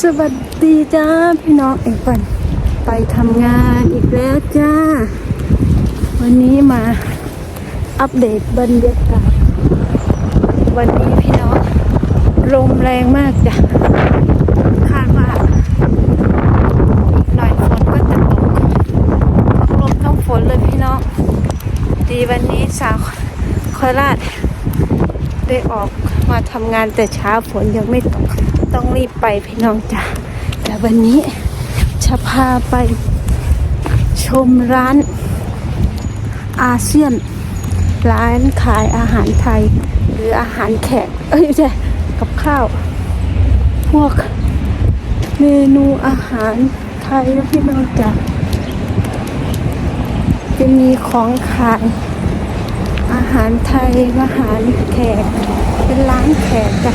สวัสดีจ้าพี่น้องเอกก่อนไปทำงานอีกแล้วจ้า วันนี้มาอัปเดตบรรยากาศวันนี้พี่น้องลมแรงมากจ้ะคาดว่าอีกหน่อยฝนก็จะตกทั้งลมทั้งฝนเลยพี่น้องดีวันนี้สาวโคราชได้ออกมาทำงานแต่เช้าฝนยังไม่ตก ต้องรีบไปพี่น้องจ้ะแต่วันนี้จะพาไปชมร้านอาเซียน ร้านขายอาหารไทย หรืออาหารแขก เอ้ยใช่กับข้าว พวกเมนูอาหารไทยนะพี่น้องจ้ะจะมีของขายอาหารไทยอาหารแขก เป็นร้านแขกจ้ะ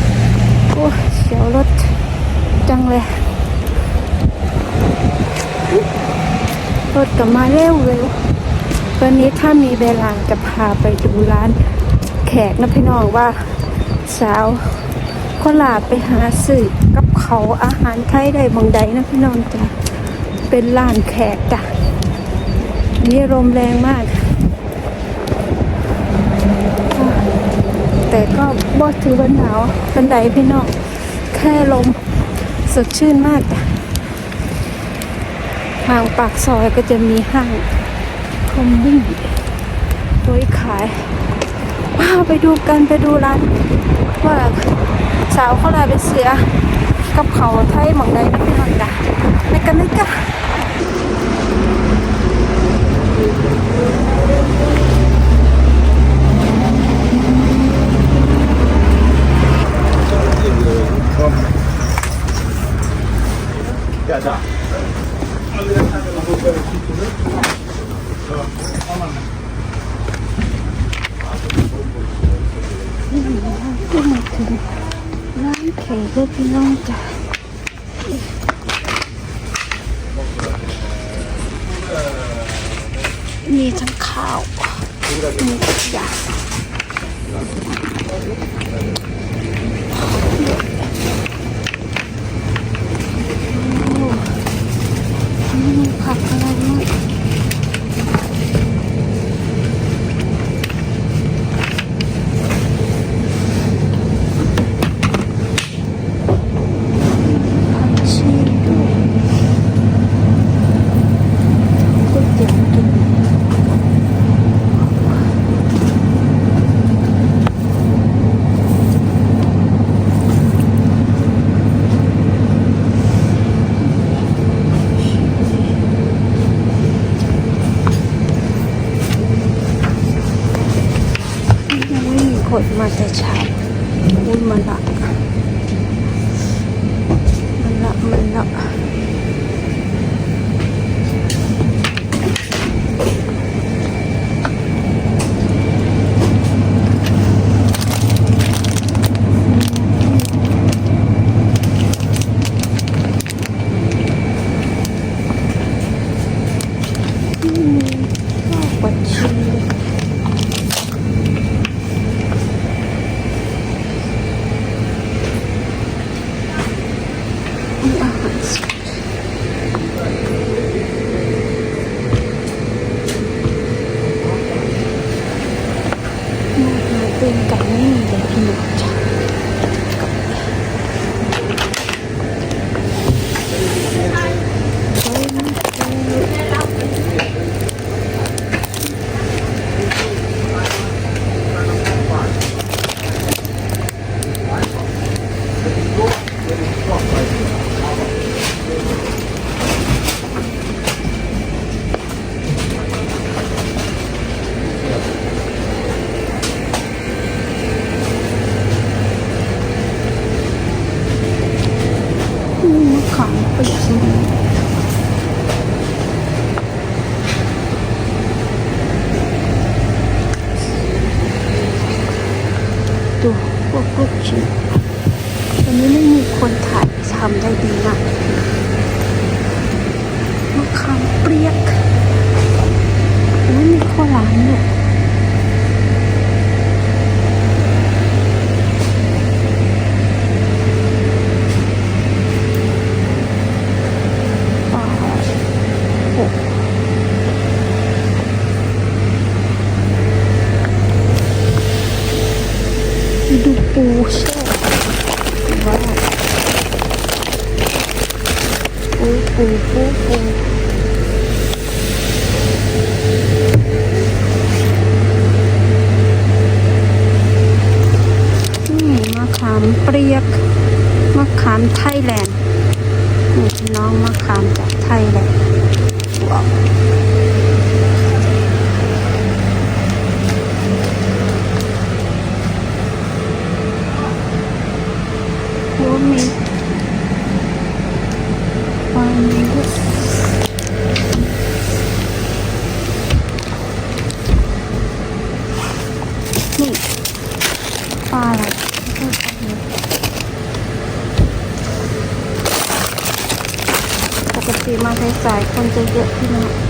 โอ้ เสียวรถจังเลย รถกลับมาเร็วเร็ววันนี้ถ้ามีเวลาจะพาไปดูร้านแขกนะพี่น้องว่า สาวโคลาไปหาสื่อกับเขาอาหารไทยได้บางใดนะพี่น้องจ้ะเป็นร้านแขกจ้ะนนี้ลมแรงมาก แต่ก็บ่ถือว่าหนาวบันไดพี่น้อง แค่ลมสดชื่นมากจ้ะทางปากซอยก็จะมีห้างคอมบิ้งไว้ขายว้าวไปดูกันไปดูร้านว่าสาวเขาลาไปเสียกับเขาไทยหมองใดนะพี่น้องจ้ะกันนมาถึงร้านเลย พี่น้องจ้ะมีทั้งข้าว มีทุกอย่างโอ้มีผักอะไรมางผักชีด้วยก๋วยเตี๋ยวกิน ยังไม่มีคนมาแต่เช้าอุ้ยมันละมันละมันละ อืมข้าวปัดชี มีอาหารสดมาหาตีนไก่ ไม่มีเลยพี่หนูจ้ะโอ้ยมีมะ ขามเปียกด้วยดูพวกลูกชิ้นวันนี้ไม่มีคนถ่ายทำได้ดีมากมะขามเปียกอุ้ยมีข้าวหลามเนี่ย ปูปูปูนี่มะขามเปรียกมะขามไทยแลนด์นี่พี่น้องมะขามจากไทยแลนด์ว้าว นี่ปลาอะไรปลาหมึกปกติมาสายๆคนจะเยอะที่นี่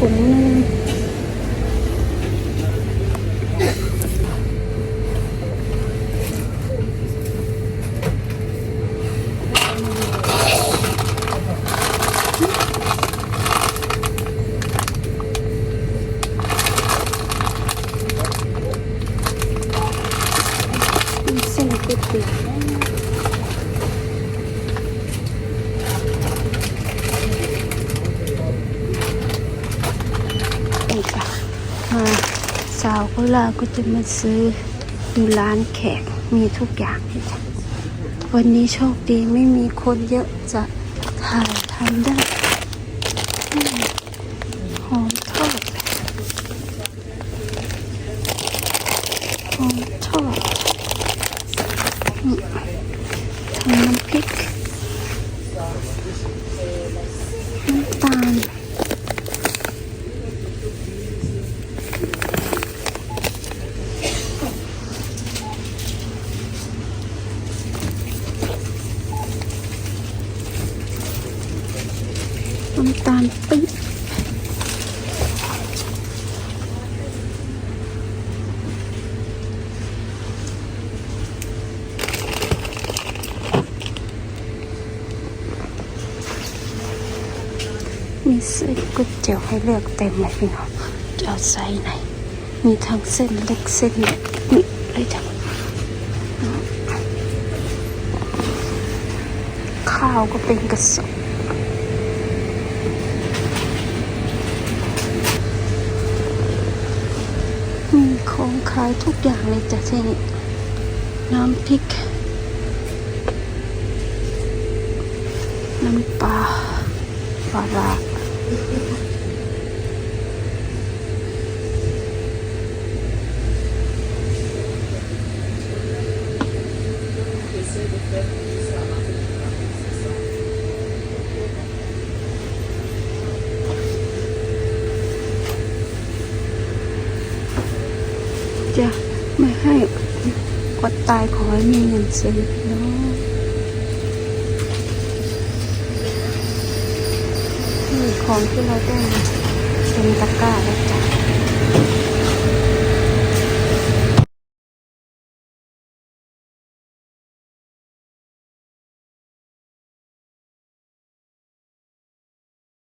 อีกชักถุงหนึง มีเส้นก๋วยเตี๋ยวอีกอะมาสาวกุ ลาก็จะมาซื้อดูร้านแขกมีทุกอย่างจ้ะวันนี้โชคดีไม่มีคนเยอะจะถ่ายทำได้อืมหอมทอดหอมทอด ทำน้ำพริก น้ำตาล น้ำตาลปี๊บ ส้นก๋วยเตี๋ยวให้เลือกเต็มเลยพี่น้องจะเอาไซส์ไหน มีทั้งเส้นเล็กเส้นใหญ่นี่เลยจ้ะข้าวก็เป็นกระสอบมีของขายทุกอย่างเลยจ้ะที่นี่น้ำพริก น้ำปลาปลาร้า จะไม่ให้อดตายขอให้มีเงินซื้อเนาะ นี่ของที่เราได้เป็นตะกร้าแล้วจ้ะ